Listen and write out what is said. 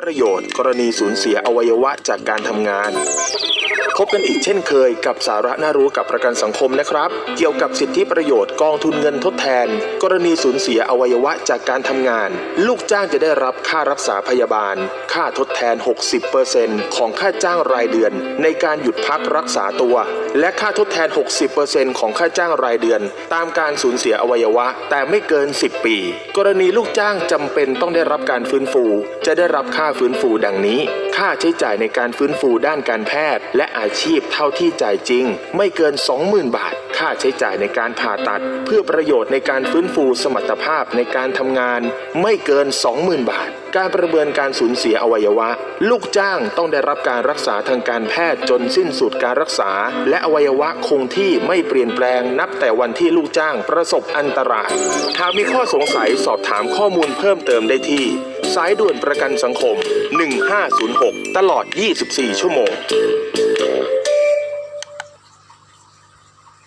ประโยชน์ กรณีสูญเสียอวัยวะจากการทำงาน พบกันอีกเช่นเคยกับสาระน่ารู้กับประกันสังคมนะครับ เกี่ยวกับสิทธิประโยชน์กองทุนเงินทดแทน กรณีสูญเสียอวัยวะจากการทำงาน ลูกจ้างจะได้รับค่ารักษาพยาบาล ค่าทดแทน 60%ของค่าจ้างรายเดือน ในการหยุดพักรักษาตัวและค่าทดแทน 60%ของค่าจ้างรายเดือน ตามการสูญเสียอวัยวะ แต่ไม่เกิน 10 ปี กรณีลูกจ้างจำเป็นต้องได้รับการฟื้นฟู จะได้รับค่าฟื้นฟูดังนี้ ค่าใช้จ่ายในการฟื้นฟูด้านการแพทย์ และอาชีพเท่าที่จ่ายจริง ไม่เกิน 20,000 บาท ค่าใช้จ่ายในการผ่าตัด เพื่อประโยชน์ในการฟื้นฟูสมรรถภาพในการทำงาน ไม่เกิน 20,000 บาท การประเมินการสูญเสียอวัยวะ ลูกจ้างต้องได้รับการรักษาทางการแพทย์จนสิ้นสุดการรักษา และอวัยวะคงที่ไม่เปลี่ยนแปลงนับแต่วันที่ลูกจ้างประสบอันตราย หากมีข้อสงสัยสอบถามข้อมูลเพิ่มเติมได้ที่ สายด่วนประกันสังคม 1506 ตลอด 24 ชั่วโมง